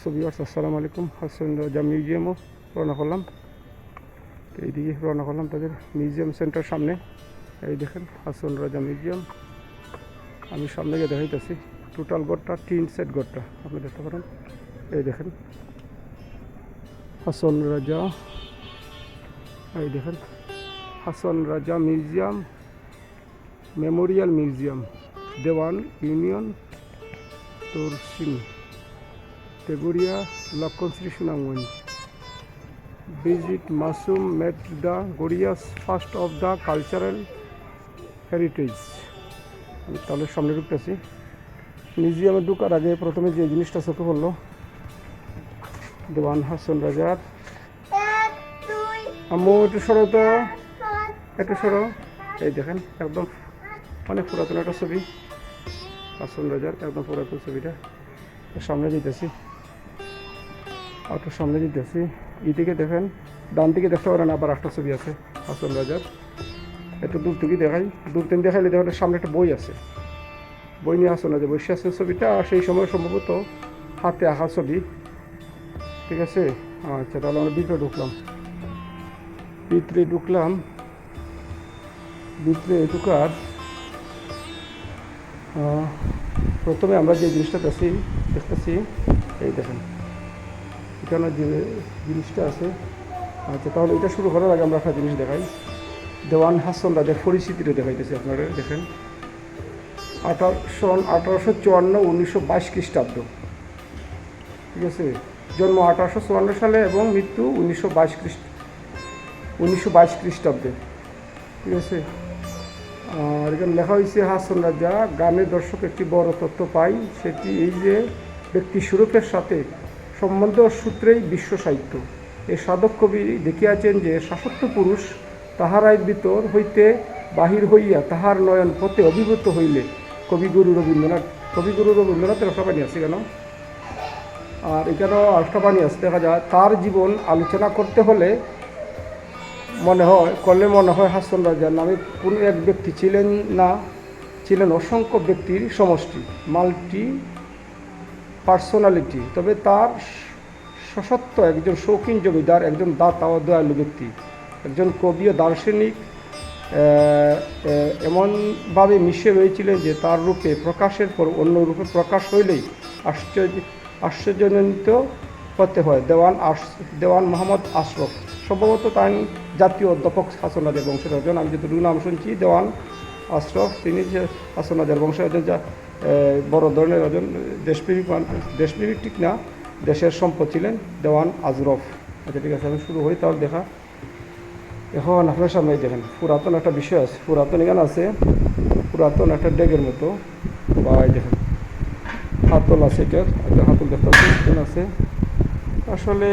So viewers আসসালামু আলাইকুম। হাসান রাজা মিউজিয়ামও রওনা করলাম। তো এইদিকে রওনা করলাম তাদের মিউজিয়াম সেন্টার সামনে। এই দেখেন, হাসান রাজা মিউজিয়াম। আমি সামনে গিয়ে দেখাইতেছি, টোটাল গড়টা তিন সেট গড়টা। আপনি দেখতে পারেন। এই দেখেন, হাসন রাজা। এই দেখেন, Hasan Raja museum, memorial museum, Dewan union তোরসিং Teguria Lakshman Shri Sunamganj visit Masum met the glorious first of the cultural heritage. তাহলে সামনে ঢুকতেছি মিউজিয়ামে ঢুকার আগে প্রথমে যে জিনিসটা চোখে পড়ল, দেওয়ান হাসন রাজার। আম্মু, একটু সরো তো। একটু সরো। এই দেখেন, একদম অনেক পুরাতন একটা ছবি। হাসন রাজার একদম পুরাতন ছবিটা। সামনে যেতেছি। অটো সামনে যেতেছি এইদিকে দেখেন ডান দিকে দেখতে পারেন আবার একটা ছবি আছে, হাসন রাজার একটু দূর থেকে দেখাই। দূর থেকে দেখাইলে দেখেন সামনে একটা বই আছে। বই নিয়ে হাসন রাজা বসে আছে। ছবিটা সেই সময় সম্ভবত হাতে আঁকা ছবি। ঠিক আছে? আচ্ছা তাহলে আমরা ভিতরে ঢুকলাম। ভিতরে ঢুকলাম। ভিতরে ঢুকার প্রথমে আমরা যে জিনিসটা দেখছি, দেখতেছি, এই দেখেন। এখানে যে জিনিসটা আছে? আচ্ছা তাহলে এটা শুরু করার আগে আমরা একটা জিনিস দেখাই। দেওয়ান হাসন রাজার পরিস্থিতিটা দেখাইতেছি আপনারা, দেখেন। আঠারো সন আঠারোশো চুয়ান্ন, উনিশশো বাইশ খ্রিস্টাব্দ। ঠিক আছে? জন্ম আঠারোশো চুয়ান্ন সালে এবং মৃত্যু উনিশশো বাইশ খ্রিস্ট উনিশশো বাইশ খ্রিস্টাব্দে। ঠিক আছে? আর এখানে লেখা হয়েছে, হাসন রাজা গ্রামের দর্শক একটি বড় তথ্য পাই সেটি এই যে ব্যক্তি সুরূপের সাথে সম্বন্ধ সূত্রেই বিশ্ব সাহিত্য। এই সাধক কবি দেখিয়াছেন যে শাসত্ব পুরুষ তাহারাই ভিতর হইতে বাহির হইয়া তাহার নয়ন পথে অভিভূত হইলে। কবিগুরু রবীন্দ্রনাথ, কবিগুরু রবীন্দ্রনাথের একটা বাণী আছে কেন? আর এখানেও আরেকটা বাণী আছে, দেখা যায়, তার জীবন আলোচনা করতে হলে মনে হয়, করলে মনে হয় হাসন রাজার নামে কোনো এক ব্যক্তি ছিলেন না, ছিলেন অসংখ্য ব্যক্তির সমষ্টি। মাল্টি পার্সোনালিটি, তবে তার সশত্ব একজন শৌখিন জমিদার, একজন দাতা ও দয়ালু ব্যক্তি, একজন কবি ও দার্শনিক এমনভাবে মিশে রয়েছিলেন যে তার রূপে প্রকাশের পর অন্য রূপে প্রকাশ হইলেই আশ্চর্য, আশ্চর্যজনিত হতে হয়। দেওয়ান আশ, দেওয়ান মোহাম্মদ আশরফ। সম্ভবত তাই জাতীয় অধ্যাপক হাসনাদের বংশের একজন আমি যতটুকু নাম শুনছি, দেওয়ান আশরফ, তিনি যে হাসনাদের বংশের একজন বড় ধরনের একজন দেশপ্রেমিক দেশপ্রেমিক ঠিক না, দেশের সম্পদ ছিলেন দেওয়ান আজরফ। আচ্ছা ঠিক আছে, আমি শুরু হই, তাহলে দেখা। এখন আপনার সামনে দেখেন, পুরাতন একটা বিষয় আছে, পুরাতন এখানে আছে, পুরাতন একটা ডেগের মতো। বা দেখেন, হাতল আছে একটা হাতল দেখতে পাচ্ছি আছে। আসলে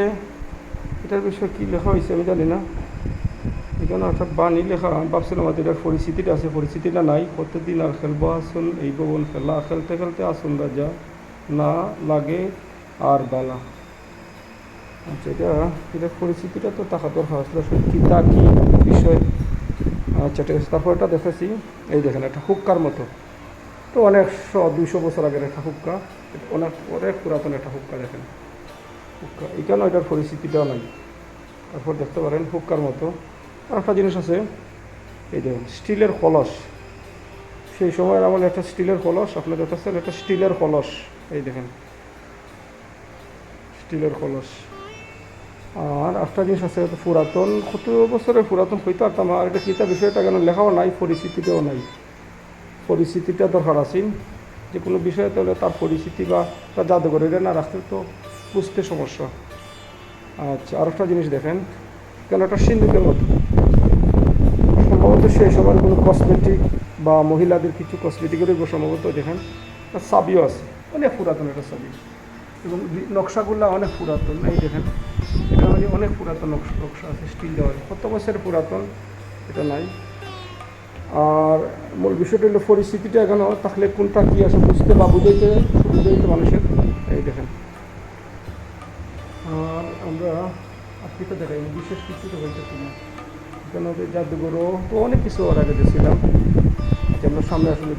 এটার বিষয়ে কী লেখা হয়েছে আমি জানি না। এখানে অর্থাৎ বাণী লেখা ভাবছিলাম হয়তো এটার পরিস্থিতিটা আছে পরিস্থিতিটা নাই। প্রত্যেকদিন আর খেলব আসুন এই ভবন খেলা। খেলতে খেলতে আসুন রাজা। না লাগে আর বালা। আচ্ছা এটা এটার পরিস্থিতিটা তো টাকা দরকার আসলে কী তা কী বিষয়? আচ্ছা ঠিক আছে। তারপর এটা দেখেছি এই দেখেন, একটা হুক্কার মতো। তো অনেক দুইশো বছর আগের একটা হুক্কা। অনেক অনেক পুরাতন একটা হুক্কা, দেখেন। হুক্কা। এখানে এটার পরিস্থিতিটাও নাই। তারপর দেখতে পারেন হুক্কার মতো। আর একটা জিনিস আছে, এই দেখুন স্টিলের কলস সেই সময়ের আমার একটা স্টিলের কলস আপনার দেখতেছেন একটা স্টিলের কলস এই দেখেন। স্টিলের কলস আর একটা জিনিস আছে পুরাতন কত বছরের পুরাতন হইতে পারতাম আর এটা কিতা বিষয়টা কেন লেখাও নাই পরিস্থিতিটাও নাই। পরিস্থিতিটা দরকার আছে। যে কোনো বিষয়ে তাহলে তার পরিস্থিতি বা তার জাদুঘর, এটা না রাখতে তো বুঝতে সমস্যা। আচ্ছা আর একটা জিনিস দেখেন, কেন একটা সিন্ধুকের মতো? সম্ভবত সেই সময় কোনো কসমেটিক বা মহিলাদের কিছু কসমেটিকের উপর সম্ভবত দেখেন সাবিও আছে, অনেক পুরাতন একটা চাবি। এবং নকশাগুলো অনেক পুরাতন, এই দেখেন, এটা মানে অনেক পুরাতন নকশা নকশা আছে স্টিল দেওয়ার কত বছরের পুরাতন, এটা নাই। আর মূল বিষয়টা হলো পরিস্থিতিটা এখনও তাহলে কোনটা কী আছে বুঝতে বা বুঝাইতে সুবিধা মানুষের। এই দেখেন। আর আমরা আজকে তো দেখাই বিশেষ কিছু তো হইতেছি না। এখানে ওদের জাদুঘরও, তো অনেক কিছু ওর আগে দেখছিলাম। আমরা সামনে আসলে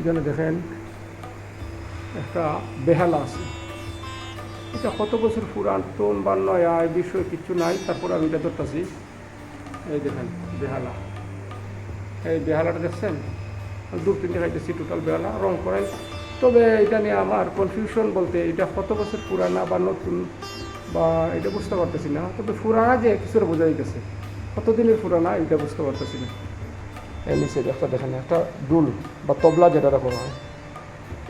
এখানে দেখেন, একটা বেহালা আছে। এটা কত বছর পুরাতন বা নয়া এই বিষয়ে কিছু নাই, তারপর আমি এটা ধরতেছি। এই দেখেন, বেহালা। এই বেহালাটা দেখছেন? দু তিনটে খাইতেছি টোটাল বেহালা, রং করেন। তবে এটা নিয়ে আমার কনফিউশন বলতে, এটা কত বছর পুরানা বা নতুন, বা এটা বুঝতে পারতেছি না। তবে পুরানা যে, কিছুটা বোঝা যাইতেছে। কতদিনের পুরানা এটা বুঝতে পারতেছি না। এই নিচে একটা দেখেন, একটা ডুল বা তবলা যেটা করা হয়।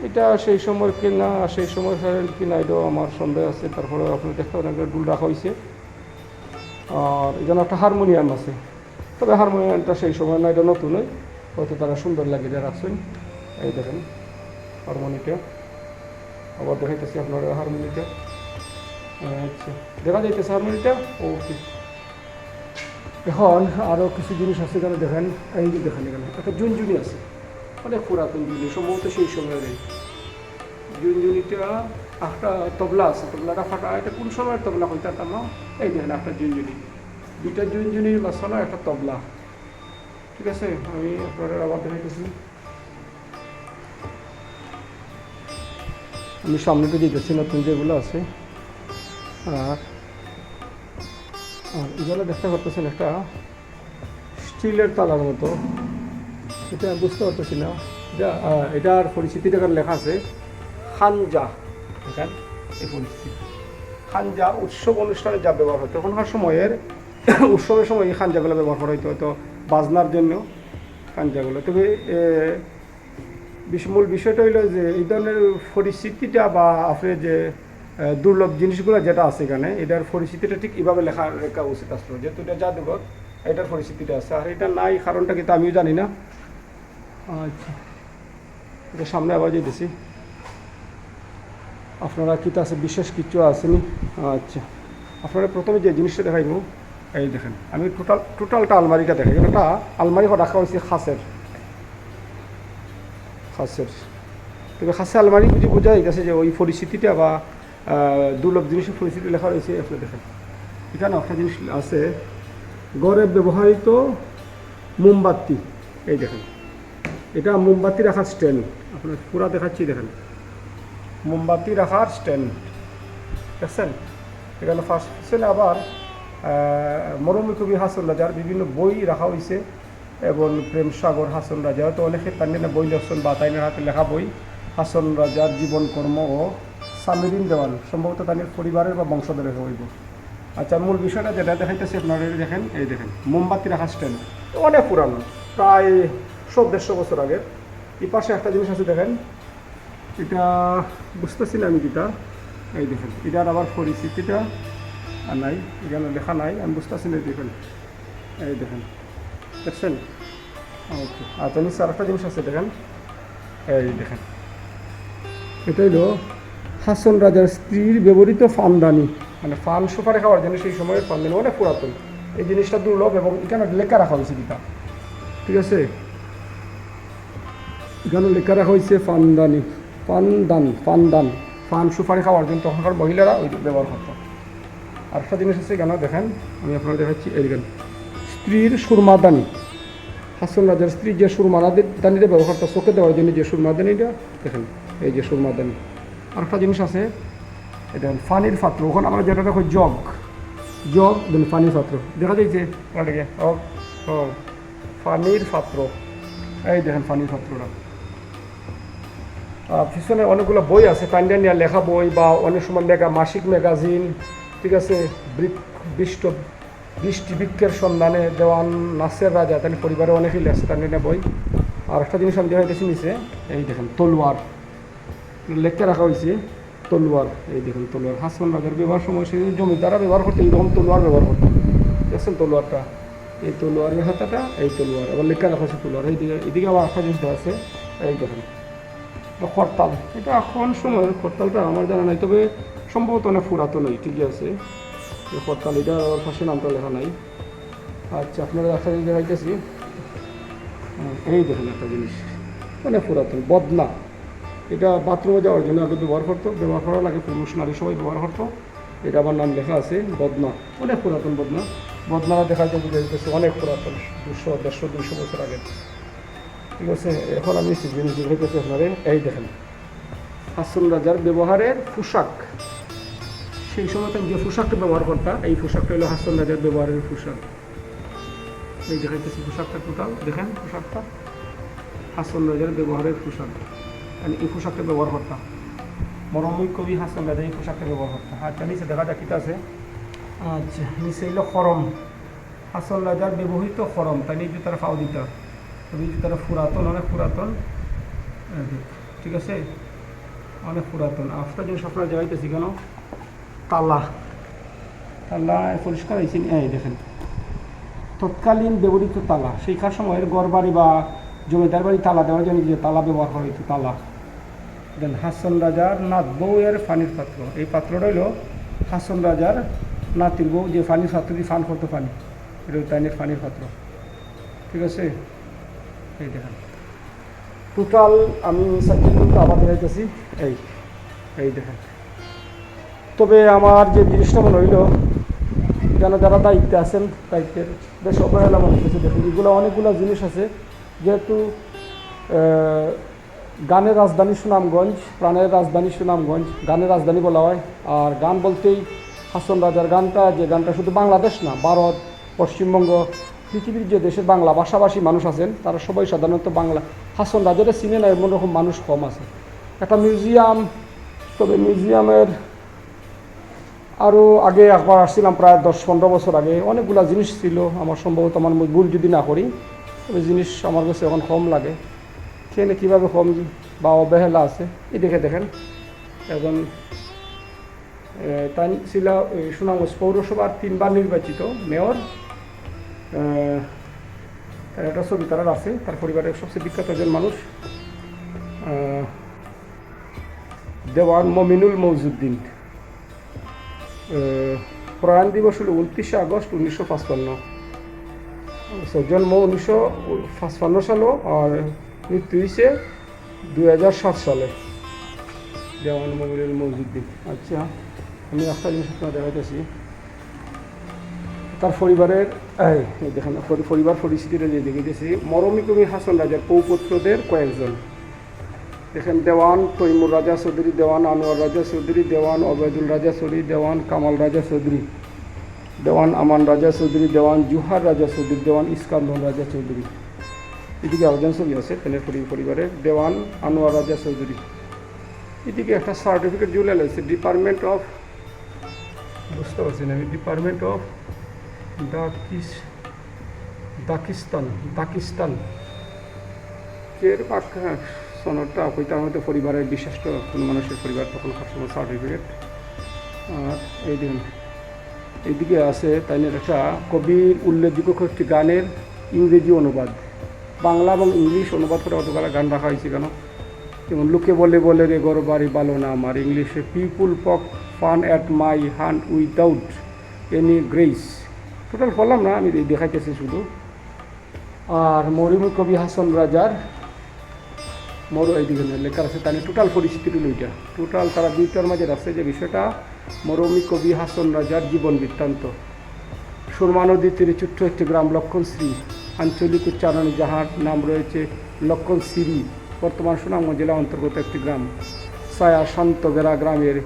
এটা সেই সময় কিনা, সেই সময় কিনা, এটাও আমার সন্দেহ আছে। তারপরে আপনি দেখতে পারেন একটা ডুল রাখা হয়েছে আর এখানে একটা হারমোনিয়াম আছে। তবে হারমোনিয়ামটা সেই সময় না, এটা নতুনই হয়তো তারা সুন্দর লাগে এটা রাখছেন। এই দেখেন, হারমোনিটা। আবার দেখাইতেছি আপনার হারমোনিটা। আচ্ছা দেখা যাইতেছে হারমোনিটা। ওকে। এখন আরও কিছু জিনিস আছে এখানে দেখেন, এই যে দেখেন এখানে, একটা জুনজুনি আছে। অনেক পুরাতন জুনি সম্ভবত সেই সময়ের জুনজুনিটা একটা তবলা আছে, তবলাটা ফাটা, এটা কোন সময়ের তবলা হইতে তার নাম? এই দেখেন একটা জুনজুনি। দুইটা জুনজুনির মাঝখানে একটা তবলা। ঠিক আছে, আমি আপনাদের আবার দেখাইতেছি। আমি সামনে সামনেটা দিতেছি নতুন যেগুলো আছে। আর আর এগুলো দেখতে পারতেছেন একটা স্টিলের তালার মতো। এটা বুঝতে পারতেছি না। এটা এটার পরিচিতিটা এখানে লেখা আছে, খানজা। দেখেন, এই পরিস্থিতি খানজা উৎসব অনুষ্ঠানে যা ব্যবহার হতো তখনকার সময়ের, উৎসবের সময় এই খানজাগুলো ব্যবহার করা হতো হয়তো বাজনার জন্য খানজাগুলো। তবে মূল বিষয়টা হইল যে এই ধরনের পরিস্থিতিটা বা আপনার যে দুর্লভ জিনিসগুলো যেটা আছে এখানে এটার পরিস্থিতিটা ঠিক এভাবে লেখা লেখা উচিত আসলো। যেহেতু এটা জাদুঘর এটার পরিস্থিতিটা আছে। আর এটা নাই কারণটা কিন্তু আমিও জানি না। আচ্ছা। এটা সামনে আবার যেতেছি আপনারা কিতা আছে বিশেষ কিছু আসেনি? আচ্ছা। আপনারা প্রথমে যে জিনিসটা দেখাইব এই দেখেন আমি টোটাল টোটালটা আলমারিটা দেখাই। একটা আলমারি রাখা হয়েছে খাসের। খাসের। তবে খাসে আলমারি বুঝে বোঝা যাইতেছে যে ওই পরিস্থিতিটা বা দুর্লভ জিনিসের পরিস্থিতি লেখা রয়েছে আপনি দেখেন। এখানে একটা জিনিস আছে গড়ে ব্যবহৃত মোমবাতি। এই দেখেন, এটা মোমবাতি রাখার স্ট্যান্ড আপনার পুরা দেখাচ্ছি, দেখেন। মোমবাতি রাখার স্ট্যান্ড দেখছেন? এখানে ফার্স্ট সেন আবার মরমী কবি হাসন রাজার বিভিন্ন বই রাখা হয়েছে এবং প্রেম সাগর হাসন রাজা তো অনেকে তার বই লেখছেন, বা তাইনের হাতে লেখা বই। হাসন রাজার জীবন কর্ম ও সামিরিন দেওয়ান সম্ভবত তাদের পরিবারের বা বংশধরের হইব। আচ্ছা মূল বিষয়টা যেটা দেখাইতেছে আপনারা দেখেন, এই দেখেন, মোমবাতি রাখা স্ট্যান্ড। অনেক পুরানো, প্রায় সব দেড়শো বছর আগের। এই পাশে একটা জিনিস আছে, দেখেন, এটা বুঝতেছি না আমি যেটা এই দেখেন, এটার আবার পরিস্থিতিটা আর নাই, এখানে লেখা নাই, আমি বুঝতেছি না দেখেন, এই দেখেন, দেখছেন? ওকে আচ্ছা নিশ্চয় আরেকটা জিনিস আছে, দেখেন, এই দেখেন। এটা হলো হাসন রাজার স্ত্রীর ব্যবহৃত ফানদানি। মানে ফান সুপারি খাওয়ার জন্য সেই সময়ের ফানদানি অনেক পুরাতন। এই জিনিসটা দুর্লভ এবং এখানে লেখা রাখা হয়েছে যেটা ঠিক আছে? এখানে লেখা রাখা হয়েছে ফানদানি। ফানদান ফানদান। ফান সুপারি খাওয়ার জন্য তখনকার মহিলারা ওই ব্যবহার করতো। আর একটা জিনিস আছে কেন দেখেন, আমি আপনারা দেখাচ্ছি, এই দেখেন। স্ত্রীর সুরমাদানি হাসন রাজার স্ত্রী যে সুরমাদানিটা ব্যবহার করতো, চোখে দেওয়ার জন্য যে সুরমাদানিটা দেখেন, এই যে সুরমাদানি আর একটা জিনিস আছে, এটা ফানির পাত্র। ওখানে আমরা যেটা দেখো, জগ। জগ দেন ফানির পাত্র। দেখা যাইছে? ওটাকে ও ফানির পাত্র। এই দেখেন ফানির পাত্রটা। পিছনে অনেকগুলো বই আছে পান্ডানিয়া লেখা বই বা অনেক সময় লেখা মাসিক ম্যাগাজিন, ঠিক আছে? বৃষ্ট বৃষ্টি বৃক্ষের সন্ধানে দেওয়ান নাসের রাজা তার পরিবারে অনেকেই লেখছে পান্ডানিয়া বই। আর একটা জিনিস আমি দেখাইতেছি নিচে, এই দেখেন, তলোয়ার। লেখতে রাখা হয়েছে, তলোয়ার। এই দেখুন, তলোয়ার। হাসন রাজার ব্যবহার সময় সে জমিদারা ব্যবহার করতো এইরকম তলোয়ার ব্যবহার করতো দেখছেন তলোয়ারটা? এই তলোয়ারের হাতাটা, এই তলোয়ার। আবার লেখা রাখা হয়েছে তলোয়ার। এইদিকে এদিকে আবার একটা জিনিসটা আছে। এই দেখুন, এটা খরতাল। এটা এখন সময়ের খরতালটা, আমার জানা নাই। তবে সম্ভবত অনেক পুরাতনই ঠিকই আছে। এই খরতাল, এটা ওর পাশে নামটা লেখা নাই। আচ্ছা আপনারা একটা জিনিস দেখাইতেছি। এই দেখুন একটা জিনিস। অনেক পুরাতন বদনা এটা বাথরুমে যাওয়ার জন্য আগে ব্যবহার করতো, ব্যবহার করার আগে পুরুষ, নারী সবাই ব্যবহার করতো। এটা আমার নাম লেখা আছে, বদনা, অনেক পুরাতন বদনা। বদনারা দেখা যায় বুঝে যেতেছে অনেক পুরাতন, দুশো, দেড়শো দুশো বছর আগে। ঠিক আছে, এখন আমি জিনিস দেখাইতেছি আপনারে, এই দেখেন। হাসন রাজার ব্যবহারের পোশাক। সেই সময় যে পোশাকটা ব্যবহার করতা এই পোশাকটা হলো হাসন রাজার ব্যবহারের পোশাক। এই দেখাইতেছি পোশাকটা টোটাল, দেখেন পোশাকটা। হাসন রাজার ব্যবহারের পোশাক। মানে এই পোশাকটা ব্যবহার করতাম। মরমী কবি হাসান রাজা এই পোশাকটা ব্যবহার করতাম। আচ্ছা নিচে দেখা যাক আছে। আচ্ছা নিচে হইল খরম। হাসান রাজার ব্যবহৃত খরম তাই নিয়ে তারা ফাও দিতা তবে জুতাটা পুরাতন, অনেক পুরাতন। ঠিক আছে? অনেক পুরাতন। আফটার জিনিস আপনারা যাইতেছি কেন? তালা। তালা পরিষ্কার হয়েছে নি? এই দেখেন। তৎকালীন ব্যবহৃত তালা। সেইখার সময়ের গড় বাড়ি বা জমিদার বাড়ি তালা দেওয়ার জন্য যে তালা ব্যবহার করা হইতো, তালা। দেন হাসন রাজার নাত বউয়ের ফানির পাত্র। এই পাত্রটা হইল হাসন রাজার নাতির বউ, যে ফানির পাত্র দিয়ে ফান করতো পানি এটা তাইনের ফানির পাত্র। ঠিক আছে? এই দেখেন। টোটাল আমি আবার দেখাইতেছি। এই এই দেখেন। তবে আমার যে জিনিসটা মনে হইল, যেন যারা দায়িত্বে আছেন, দায়িত্বের বেশ অবহেলা মনে হচ্ছে দেখুন, এগুলো অনেকগুলো জিনিস আছে। যেহেতু গানের রাজধানী সুনামগঞ্জ, প্রাণের রাজধানী সুনামগঞ্জ, গানের রাজধানী বলা হয়। আর গান বলতেই হাসন রাজার গানটা, যে গানটা শুধু বাংলাদেশ না, ভারত, পশ্চিমবঙ্গ, পৃথিবীর যে দেশের বাংলা ভাষাভাষী মানুষ আছেন, তারা সবাই সাধারণত বাংলা, হাসন রাজারে চিনে না এমন রকম মানুষ কম আছে। একটা মিউজিয়াম, তবে মিউজিয়ামের আরও আগে একবার আসছিলাম প্রায় দশ পনেরো বছর আগে। অনেকগুলা জিনিস ছিল, আমার সম্ভবত আমার ভুল যদি না করি, তবে জিনিস আমার কাছে এখন কম লাগে। সেখানে কীভাবে কম বা অবহেলা আছে, এই দেখে দেখেন। এখন তাই ছিল সুনামগঞ্জ পৌরসভার তিনবার নির্বাচিত মেয়র তার একটা ছবি তার আছে, তার পরিবারের সবচেয়ে বিখ্যাত একজন মানুষ দেওয়ান মমিনুল মৌজুদ্দিন। প্রয়াণ দিবস হলো উনত্রিশে আগস্ট উনিশশো পাঁচপান্ন। জন্ম উনিশশো পাঁচপান্ন সালও আর মৃত্যু হয়েছে সাত সালে। দেওয়ান মমিনুল মৌজুদ্দিন। আচ্ছা আমি একটা জিনিস আপনার দেখাইতেছি। তার পরিবারের দেখেন পরিবার পরিস্থিতিটা যে দেখিতেছি, মরমী কবি হাসান রাজার পৌপুত্রদের কয়েকজন। দেখেন, দেওয়ান তৈমুর রাজা চৌধুরী, দেওয়ান আনোয়ার রাজা চৌধুরী, দেওয়ান অবেদুল রাজা চৌধুরী, দেওয়ান কামাল রাজা চৌধুরী, দেওয়ান আমান রাজা চৌধুরী, দেওয়ান জুহার রাজা চৌধুরী, দেওয়ান ইস্কান্দর রাজা চৌধুরী। এদিকে আরেকজন ছবি আছে পরি- পরিবারের দেওয়ান আনোয়ার রাজা চৌধুরী। এদিকে একটা সার্টিফিকেট জুলে আছে ডিপার্টমেন্ট অফ বুঝতে পারছি না আমি ডিপার্টমেন্ট অফ দাকিস দাকিস্তান দাকিস্তান এর পাক্কা সনদটা কইতার মধ্যে পরিবারের বিশিষ্ট কোনো মানুষের পরিবার তখন সবসময় সার্টিফিকেট আর এই দিন এইদিকে আছে তাই একটা কবির উল্লেখযোগ্য একটি গানের ইংরেজি অনুবাদ। বাংলা এবং ইংলিশ অনুবাদ করে অতগুলো গান রাখা হয়েছে কেন? যেমন লোকে বলে বলে রে গর বাড়ি ভালো না আমার ইংলিশে people poke fun at my hand without any grace total বললাম না, আমি দেখাইতেছি শুধু। আর মরিমুল কবি হাসান রাজার মরু এইদিকে লেখা আছে, তাহলে টোটাল পরিস্থিতি ওইটা টোটাল তারা দুইটার মাঝে রাখছে যে বিষয়টা মরমী কবি হাসন রাজার জীবন বৃত্তান্ত। সুরমা নদীর একটি গ্রাম লক্ষণশ্রী আঞ্চলিক উচ্চারণে যাহার নাম রয়েছে লক্ষণ সিরি, বর্তমান সুনামগঞ্জ জেলা অন্তর্গত একটি গ্রাম। সায়া শান্ত বেড়া গ্রামের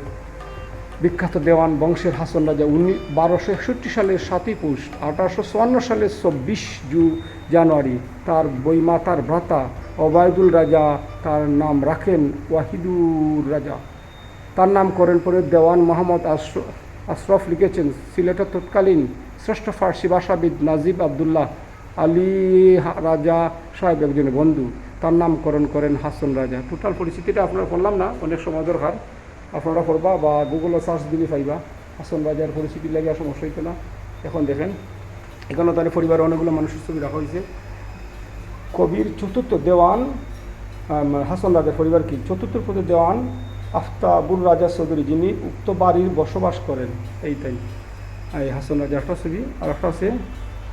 বিখ্যাত দেওয়ান বংশের হাসন রাজা, উনি বারোশো একষট্টি সালের সাতই পৌষ, আঠারোশো চুয়ান্ন সালের চব্বিশ জু জানুয়ারি তার বইমাতার ভ্রাতা অবায়দুল রাজা তার নাম রাখেন ওয়াহিদুর রাজা। তার নাম করেন পরে দেওয়ান মোহাম্মদ আশর- আশরফ লিখেছেন সিলেটের তৎকালীন শ্রেষ্ঠ ফার্সি ভাষাবিদ নাজিব আবদুল্লাহ আলী রাজা সাহেব একজন বন্ধু, তার নামকরণ করেন হাসন রাজা। টোটাল পরিস্থিতিটা আপনারা বললাম না, অনেক সময় দরকার। আপনারা করবা বা গুগলে সার্চ দিলে পাইবা, হাসন রাজার পরিস্থিতি লাগে সমস্যা হইতো না। এখন দেখেন, এখানে তার পরিবারে অনেকগুলো মানুষের ছবি রাখা হয়েছে কবির চতুর্থ দেওয়ান হাসন রাজার পরিবার কি? চতুর্থ পদে দেওয়ান আফতাবুর রাজা চৌধুরী, যিনি উক্ত বাড়ির বসবাস করেন। এই তাই। এই হাসন রাজার একটা ছবি আর একটা আছে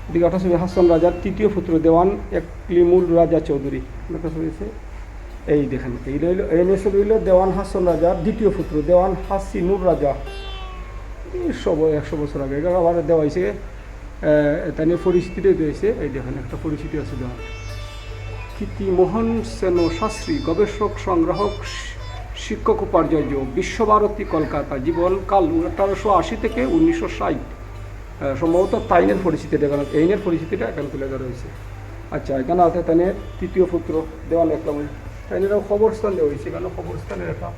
এদিকে একটা হাসান রাজার তৃতীয় পুত্র দেওয়ান একলিমুল রাজা চৌধুরী। এই দেখেন, এই রইল ছবি হইল দেওয়ান হাসন রাজার দ্বিতীয় পুত্র, দেওয়ান হাসিনুর রাজা। একশো একশো বছর আগে এটা আবার দেওয়া হয়েছে। তাই নিয়ে পরিস্থিতি রয়েছে। এই দেখেন, একটা পরিস্থিতি আছে দেওয়ান। কীর্তিমোহন সেন শাস্ত্রী, গবেষক, সংগ্রাহক, শিক্ষক উপার্জয় বিশ্বভারতী কলকাতা জীবনকাল আঠারোশো আশি থেকে উনিশশো ষাট। সম্ভবত তাইনের পরিচিতিটা এখানে এইনের পরিচিতিটা এখানে তুলে ধরা হয়েছে। আচ্ছা এখানে আছে তাইনের তৃতীয় পুত্র দেওয়াল একটা তাইনেরও খবরস্থান দেওয়া হয়েছে এখানে খবরস্থানের একটা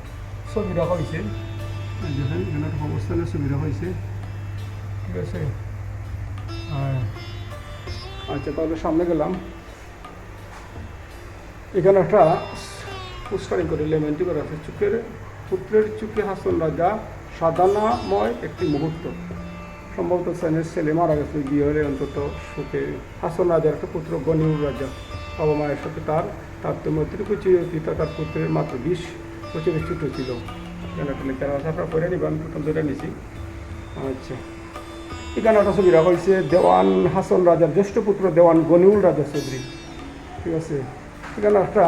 ছবি রাখা হয়েছে। দেখেন এখানে একটা খবরস্থানের ছবি রাখা হয়েছে। ঠিক আছে? আচ্ছা তাহলে সামনে গেলাম। এখানে একটা পুষ্কারিং করে লেমেন্টি করা আছে। চুকের পুত্রের চুকে হাসন রাজা সাধনাময় একটি মুহূর্ত। সম্ভবত সেনের ছেলে মারা গেছে, বিয়ে হলে অন্তত সুখে। হাসন রাজার একটা পুত্র গনিউর রাজা। বাবা মায়ের সাথে তার তারতম্য এতটুকু ছিল পিতা তার পুত্রের মাত্র বিশ বছরের ছোটো ছিল। লেখার আছে আপনারা নিবেন আমি প্রথম নিছি। আচ্ছা। এখানে একটা ছবি রাখা হয়েছে দেওয়ান হাসন রাজার জ্যেষ্ঠ পুত্র দেওয়ান গনিউল রাজা চৌধুরী। ঠিক আছে? এখানে একটা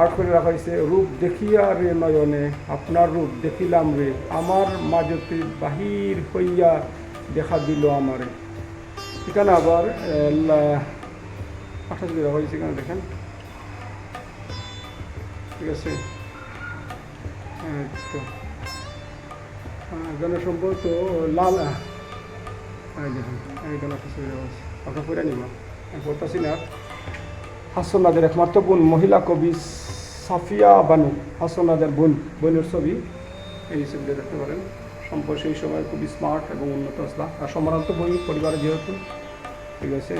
আর্ট করে রাখা হয়েছে, রূপ দেখিয়া রে নয়নে, আপনার রূপ দেখিলাম রে, আমার মাঝতে বাহির হইয়া দেখা দিল আমারে। এখানে আবার আঠাশ রাখা হয়েছে এখানে দেখেন। ঠিক আছে? এই তো। এখানে সম্ভবত লাল এই দেখুন এইখানে একটা ছবি রাখা হয়েছে। আপনার পড়ে নিবা পড়তেছি না। হাসনাদের একমাত্র বোন, মহিলা কবি সাফিয়া বানু, হাসনাদের বোন, বোনের ছবি এই ছবিটা দেখতে পারেন। সম্পর্ক সেই সময় খুবই স্মার্ট এবং উন্নত আসলা আর সম্ভ্রান্ত বই, পরিবারে যেহেতু, ঠিক আছে,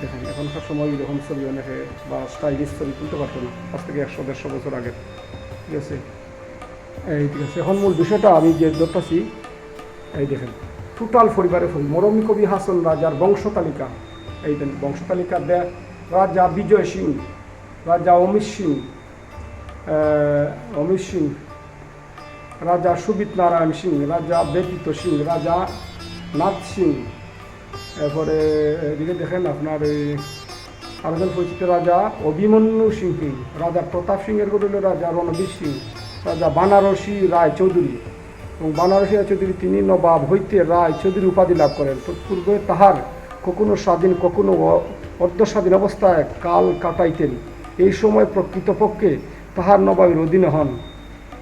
দেখেন, এখনকার সময় যখন ছবি অনেকে বা স্টাইলিশ ছবি তুলতে পারতো না, আজ থেকে একশো, দেড়শো বছর আগে, ঠিক আছে? এই, ঠিক আছে, এখন মূল বিষয়টা আমি যে ধরতেছি, এই দেখেন টোটাল পরিবারের ছবি মরমী কবি হাসন রাজার বংশ তালিকা, এই দেন, বংশ তালিকা দেয় রাজা বিজয় সিং রাজা অমিত সিং অমিত সিং রাজা সুবিত নারায়ণ সিং রাজা ব্যতীত সিং রাজা নাথ সিং এরপরে এদিকে দেখেন আপনার এই আরেকজন পরিচিত রাজা অভিমন্যু সিং রাজা প্রতাপ সিংয়ের গরুল রাজা রণবীর সিং, রাজা বানারসি রায় চৌধুরী। এবং বানারসি রায় চৌধুরী তিনি নবাব হইতে রায় চৌধুরী উপাধি লাভ করেন। তৎপূর্বে তাহার কখনো স্বাধীন, কখনো অর্ধস্বাধীন অবস্থায় কাল কাটাইতেন। এই সময় প্রকৃতপক্ষে তাহার নবাবের অধীনে হন।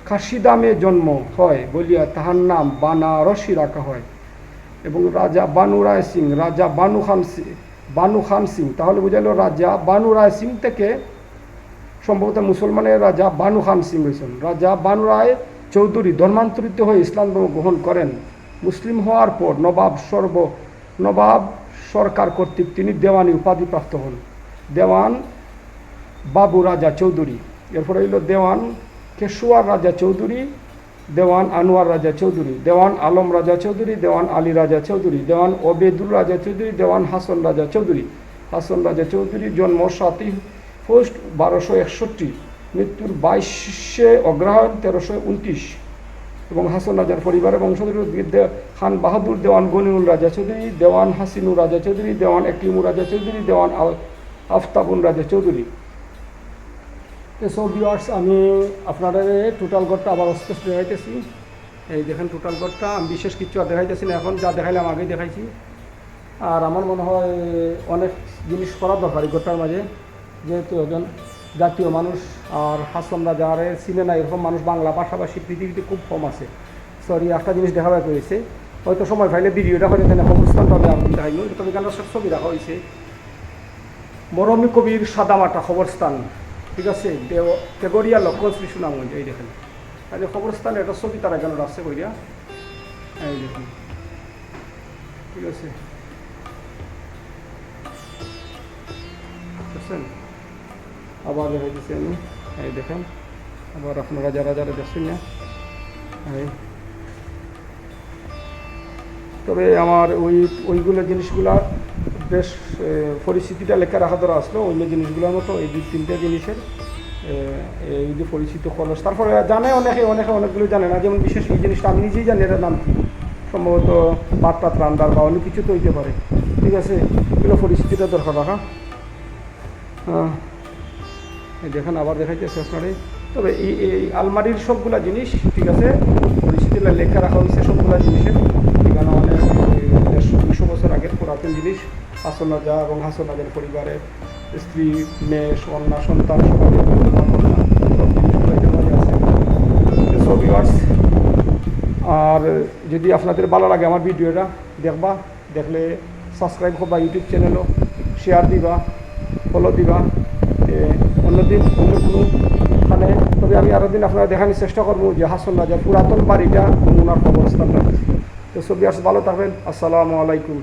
কাশিদামে জন্ম হয় বলিয়া তাহার নাম বানারসি রাখা হয়। এবং রাজা বানু রায় সিং, রাজা বানু খান সিং, বানু খান সিং, তাহলে বোঝালো রাজা বানু রায় সিং থেকে সম্ভবত মুসলমানের রাজা বানু খান সিং হয়েছেন রাজা বানু রায় চৌধুরী ধর্মান্তরিত হয়ে ইসলাম ধর্ম গ্রহণ করেন। মুসলিম হওয়ার পর নবাব সর্ব, নবাব সরকার কর্তৃক তিনি দেওয়ানি উপাধি প্রাপ্ত হন। দেওয়ান বাবু রাজা চৌধুরী। এরপরে হইল দেওয়ান কেশুয়ার রাজা চৌধুরী, দেওয়ান আনোয়ার রাজা চৌধুরী, দেওয়ান আলম রাজা চৌধুরী, দেওয়ান আলী রাজা চৌধুরী, দেওয়ান ওবেদুল রাজা চৌধুরী, দেওয়ান হাসন রাজা চৌধুরী। হাসন রাজা চৌধুরী জন্ম সাতই পোস্ট বারোশো একষট্টি, মৃত্যুর বাইশে অগ্রহায়ণ তেরোশো উনত্রিশ। এবং হাসন রাজার পরিবারের বংশধর খান বাহাদুর দেওয়ান গনিউল রাজা চৌধুরী, দেওয়ান হাসিনুর রাজা চৌধুরী, দেওয়ান একলিমুর রাজা চৌধুরী, দেওয়ান আফতাবুন রাজা চৌধুরী। এসব ভিউয়ার্স আমি আপনাদের টোটাল ঘরটা আবার স্পেস দেখাইতেছি। এই দেখেন টোটাল ঘরটা, আমি বিশেষ কিছু আর দেখাইতেছি না এখন, যা দেখাইলাম আগেই দেখাইছি। আর আমার মনে হয় অনেক জিনিস করার দরকার এই ঘরটার মাঝে, যেহেতু একজন জাতীয় মানুষ আর রাজা আর চিনে না, এরকম মানুষ বাংলা পাশাপাশি পৃথিবীতে খুব কম আছে। সরি একটা জিনিস দেখা বের করেছে হয়তো সময় পাইলে ভিডিওটা হয়তো তাহলে অবস্থান পাবে আমি দেখাইনি তবে গানটা সব ছবি রাখা হয়েছে। মরমী কবির সাদামাটা খবরস্থান। ঠিক আছে? তেগরিয়া লক্ষণ শ্রী সুনামগঞ্জ, এই দেখেন। এই খবরস্থানে একটা ছবি তারা কেন রাখছে কইরা? এই দেখুন। ঠিক আছে? বুঝছেন? আবার দেখাইতেছি আমি। এই দেখেন, আবার আপনারা যারা যারা দেখছেন না, এই। তবে আমার ওই, ওইগুলো জিনিসগুলা বেশ পরিস্থিতিটা লেখা রাখা ধরা আসলো অন্য জিনিসগুলোর মতো, এই দুই তিনটে জিনিসের এই যে পরিচিত খরচ। তারপরে জানে অনেকে অনেকে অনেকগুলো জানে না, যেমন বিশেষ এই জিনিসটা আমি নিজেই জানি এটার নাম কি। সম্ভবত ভাত টাত রান্নার বা অনেক কিছু তো হইতে পারে। ঠিক আছে, এগুলো পরিস্থিতিটা দরকার রাখা হ্যাঁ দেখেন, আবার দেখাইতেছে আপনারে। তবে এই এই আলমারির সবগুলা জিনিস, ঠিক আছে, পরিস্থিতিটা লেখা রাখা হয়েছে সবগুলা জিনিসের। এখানে মানে দুশো বছর আগের পুরাতন জিনিস হাসন রাজা এবং হাসন রাজার পরিবারে, স্ত্রী, মেয়ে সন্না সন্তান, সবাই আর যদি আপনাদের ভালো লাগে আমার ভিডিওটা, দেখবা, দেখলে সাবস্ক্রাইব করবা ইউটিউব চ্যানেলও শেয়ার দিবা ফলো দিবা এ, অন্যদিন অন্য কোনো মানে তবে আমি আরও দিন আপনারা দেখানোর চেষ্টা করব যে হাসন রাজার পুরাতন বাড়িটা নমুনার অবস্থানটা তো ছবি আস ভালো থাকবেন। আসসালামু আলাইকুম।